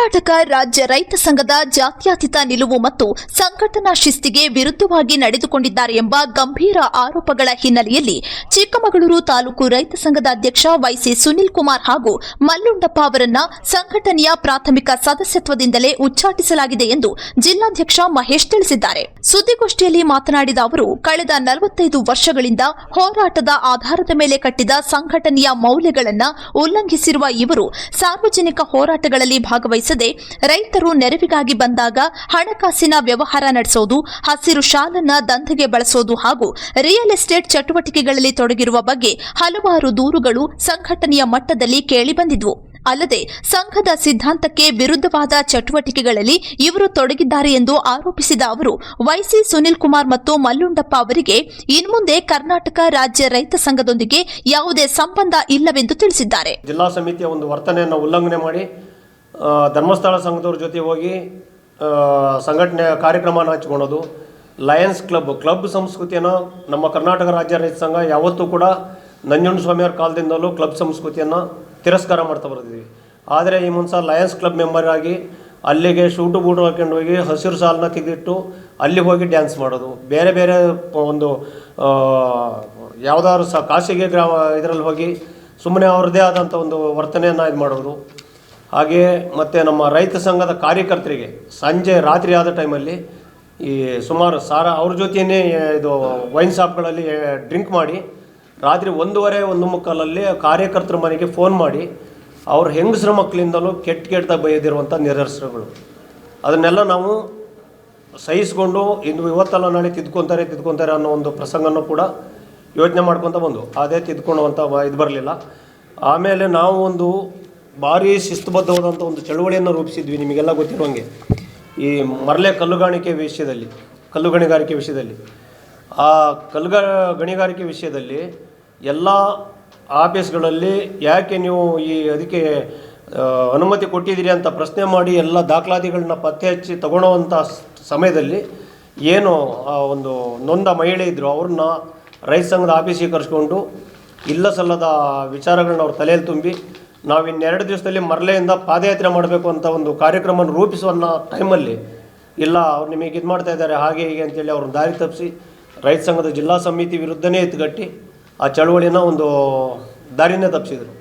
ಕರ್ನಾಟಕ ರಾಜ್ಯ ರೈತ ಸಂಘದ ಜಾತ್ಯತೀತ ನಿಲುವು ಮತ್ತು ಸಂಘಟನಾ ಶಿಸ್ತಿಗೆ ವಿರುದ್ಧವಾಗಿ ನಡೆದುಕೊಂಡಿದ್ದಾರೆ ಎಂಬ ಗಂಭೀರ ಆರೋಪಗಳ ಹಿನ್ನೆಲೆಯಲ್ಲಿ ಚಿಕ್ಕಮಗಳೂರು ತಾಲೂಕು ರೈತ ಸಂಘದ ಅಧ್ಯಕ್ಷ ವೈಸಿ ಸುನಿಲ್ ಕುಮಾರ್ ಹಾಗೂ ಮಲ್ಲುಂಡಪ್ಪ ಅವರನ್ನ ಸಂಘಟನೆಯ ಪ್ರಾಥಮಿಕ ಸದಸ್ಯತ್ವದಿಂದಲೇ ಉಚ್ಚಾಟಿಸಲಾಗಿದೆ ಎಂದು ಜಿಲ್ಲಾಧ್ಯಕ್ಷ ಮಹೇಶ್ ತಿಳಿಸಿದ್ದಾರೆ. ಸುದ್ದಿಗೋಷ್ಠಿಯಲ್ಲಿ ಮಾತನಾಡಿದ ಅವರು, ಕಳೆದ ನಲವತ್ತೈದು ವರ್ಷಗಳಿಂದ ಹೋರಾಟದ ಆಧಾರದ ಮೇಲೆ ಕಟ್ಟಿದ ಸಂಘಟನೆಯ ಮೌಲ್ಯಗಳನ್ನು ಉಲ್ಲಂಘಿಸಿರುವ ಇವರು ಸಾರ್ವಜನಿಕ ಹೋರಾಟಗಳಲ್ಲಿ ಭಾಗವಹಿಸದೆ ರೈತರು ನೆರವಿಗಾಗಿ ಬಂದಾಗ ಹಣಕಾಸಿನ ವ್ಯವಹಾರ ನಡೆಸೋದು, ಹಸಿರು ಶಾಲನ್ನ ದಂಧೆಗೆ ಬಳಸೋದು ಹಾಗೂ ರಿಯಲ್ ಎಸ್ಟೇಟ್ ಚಟುವಟಿಕೆಗಳಲ್ಲಿ ತೊಡಗಿರುವ ಬಗ್ಗೆ ಹಲವಾರು ದೂರುಗಳು ಸಂಘಟನೆಯ ಮಟ್ಟದಲ್ಲಿ ಕೇಳಿಬಂದಿದ್ವು. ಅಲ್ಲದೆ ಸಂಘದ ಸಿದ್ಧಾಂತಕ್ಕೆ ವಿರುದ್ಧವಾದ ಚಟುವಟಿಕೆಗಳಲ್ಲಿ ಇವರು ತೊಡಗಿದ್ದಾರೆ ಎಂದು ಆರೋಪಿಸಿದ ಅವರು, ವೈಸಿ ಸುನಿಲ್ ಕುಮಾರ್ ಮತ್ತು ಮಲ್ಲುಂಡಪ್ಪ ಅವರಿಗೆ ಇನ್ಮುಂದೆ ಕರ್ನಾಟಕ ರಾಜ್ಯ ರೈತ ಸಂಘದೊಂದಿಗೆ ಯಾವುದೇ ಸಂಬಂಧ ಇಲ್ಲವೆಂದು ತಿಳಿಸಿದ್ದಾರೆ. ಜಿಲ್ಲಾ ಸಮಿತಿಯ ಒಂದು ವರ್ತನೆಯನ್ನು ಉಲ್ಲಂಘನೆ ಮಾಡಿ ಧರ್ಮಸ್ಥಳ ಸಂಘದವ್ರ ಜೊತೆ ಹೋಗಿ ಸಂಘಟನೆ ಕಾರ್ಯಕ್ರಮನ ಹಚ್ಕೊಳೋದು ಲಯನ್ಸ್ ಕ್ಲಬ್ ಕ್ಲಬ್ ಸಂಸ್ಕೃತಿಯನ್ನು ನಮ್ಮ ಕರ್ನಾಟಕ ರಾಜ್ಯ ರೈತ ಸಂಘ ಯಾವತ್ತೂ ಕೂಡ ನಂಜುಂಡ ಸ್ವಾಮಿಯವ್ರ ಕಾಲದಿಂದಲೂ ಕ್ಲಬ್ ಸಂಸ್ಕೃತಿಯನ್ನು ತಿರಸ್ಕಾರ ಮಾಡ್ತಾ ಬರ್ತಿದ್ವಿ. ಆದರೆ ಈ ಮುಂಚೆ ಲಯನ್ಸ್ ಕ್ಲಬ್ ಮೆಂಬರ್ ಆಗಿ ಅಲ್ಲಿಗೆ ಶೂಟು ಬೂಟು ಹಾಕೊಂಡು ಹೋಗಿ ಹಸಿರು ಸಾಲನ್ನ ತೆಗೆದಿಟ್ಟು ಅಲ್ಲಿ ಹೋಗಿ ಡ್ಯಾನ್ಸ್ ಮಾಡೋದು. ಬೇರೆ ಬೇರೆ ಒಂದು ಯಾವುದಾದ್ರು ಸ ಖಾಸಗಿ ಗ್ರಾಮ ಇದರಲ್ಲಿ ಹೋಗಿ ಸುಮ್ಮನೆ ಅವ್ರದ್ದೇ ಆದಂಥ ಒಂದು ವರ್ತನೆಯನ್ನು ಇದು ಮಾಡೋದು. ಹಾಗೆಯೇ ಮತ್ತು ನಮ್ಮ ರೈತ ಸಂಘದ ಕಾರ್ಯಕರ್ತರಿಗೆ ಸಂಜೆ ರಾತ್ರಿ ಆದ ಟೈಮಲ್ಲಿ ಈ ಸುಮಾರು ಸಾರ ಅವ್ರ ಜೊತೆಯೇ ಇದು ವೈನ್ ಶಾಪ್ಗಳಲ್ಲಿ ಡ್ರಿಂಕ್ ಮಾಡಿ ರಾತ್ರಿ ಒಂದೂವರೆ, ಒಂದು ಮುಕ್ಕಾಲಲ್ಲಿ ಕಾರ್ಯಕರ್ತರ ಮನೆಗೆ ಫೋನ್ ಮಾಡಿ ಅವ್ರ ಹೆಂಗಸ್ರ ಮಕ್ಕಳಿಂದಲೂ ಕೆಟ್ಟ ಕೆಟ್ಟದಾಗ ಬೈದಿರುವಂಥ ನಿದರ್ಶನಗಳು ಅದನ್ನೆಲ್ಲ ನಾವು ಸಹಿಸ್ಕೊಂಡು ಇನ್ನು ಇವತ್ತಲ್ಲ ನಾಳೆ ತಿದ್ಕೊತಾರೆ ತಿದ್ಕೊತಾರೆ ಅನ್ನೋ ಒಂದು ಪ್ರಸಂಗನೂ ಕೂಡ ಯೋಚನೆ ಮಾಡ್ಕೊತ ಬಂದು ಅದೇ ತಿದ್ಕೊಳ್ಳುವಂಥ ಇದು ಬರಲಿಲ್ಲ. ಆಮೇಲೆ ನಾವು ಒಂದು ಭಾರಿ ಶಿಸ್ತುಬದ್ಧವಾದಂಥ ಒಂದು ಚಳುವಳಿಯನ್ನು ರೂಪಿಸಿದ್ವಿ. ನಿಮಗೆಲ್ಲ ಗೊತ್ತಿರುವಂಗೆ ಈ ಮರಳೆ ಕಲ್ಲುಗಾಣಿಕೆ ವಿಷಯದಲ್ಲಿ ಕಲ್ಲು ಗಣಿಗಾರಿಕೆ ವಿಷಯದಲ್ಲಿ. ಆ ಕಲ್ಲುಗ, ಗಣಿಗಾರಿಕೆ ವಿಷಯದಲ್ಲಿ ಎಲ್ಲ ಆಫೀಸ್ಗಳಲ್ಲಿ ಯಾಕೆ ನೀವು ಈ ಅದಕ್ಕೆ ಅನುಮತಿ ಕೊಟ್ಟಿದ್ದೀರಿ ಅಂತ ಪ್ರಶ್ನೆ ಮಾಡಿ ಎಲ್ಲ ದಾಖಲಾತಿಗಳನ್ನ ಪತ್ತೆ ಹಚ್ಚಿ ತಗೊಳ್ಳೋವಂಥ ಸಮಯದಲ್ಲಿ ಏನು ಆ ಒಂದು ನೊಂದ ಮಹಿಳೆ ಇದ್ದರು ಅವ್ರನ್ನ ರೈತ ಸಂಘದ ಆಫೀಸಿಗೆ ಕರೆಸ್ಕೊಂಡು, ಇಲ್ಲ ಸಲ್ಲದ ವಿಚಾರಗಳನ್ನ ಅವ್ರ ತಲೆಯಲ್ಲಿ ತುಂಬಿ ನಾವು ಇನ್ನೆರಡು ದಿವಸದಲ್ಲಿ ಮರಳೆಯಿಂದ ಪಾದಯಾತ್ರೆ ಮಾಡಬೇಕು ಅಂತ ಒಂದು ಕಾರ್ಯಕ್ರಮವನ್ನು ರೂಪಿಸುವನ್ನ ಟೈಮಲ್ಲಿ ಇಲ್ಲ, ಅವ್ರು ನಿಮಗೆ ಇದು ಮಾಡ್ತಾ ಇದ್ದಾರೆ, ಹಾಗೆ ಹೀಗೆ ಅಂತೇಳಿ ಅವ್ರನ್ನ ದಾರಿ ತಪ್ಪಿಸಿ ರೈತ ಸಂಘದ ಜಿಲ್ಲಾ ಸಮಿತಿ ವಿರುದ್ಧನೇ ಎತ್ತುಗಟ್ಟಿ ಆ ಚಳವಳಿನ ಒಂದು ದಾರಿನೇ ತಪ್ಪಿಸಿದರು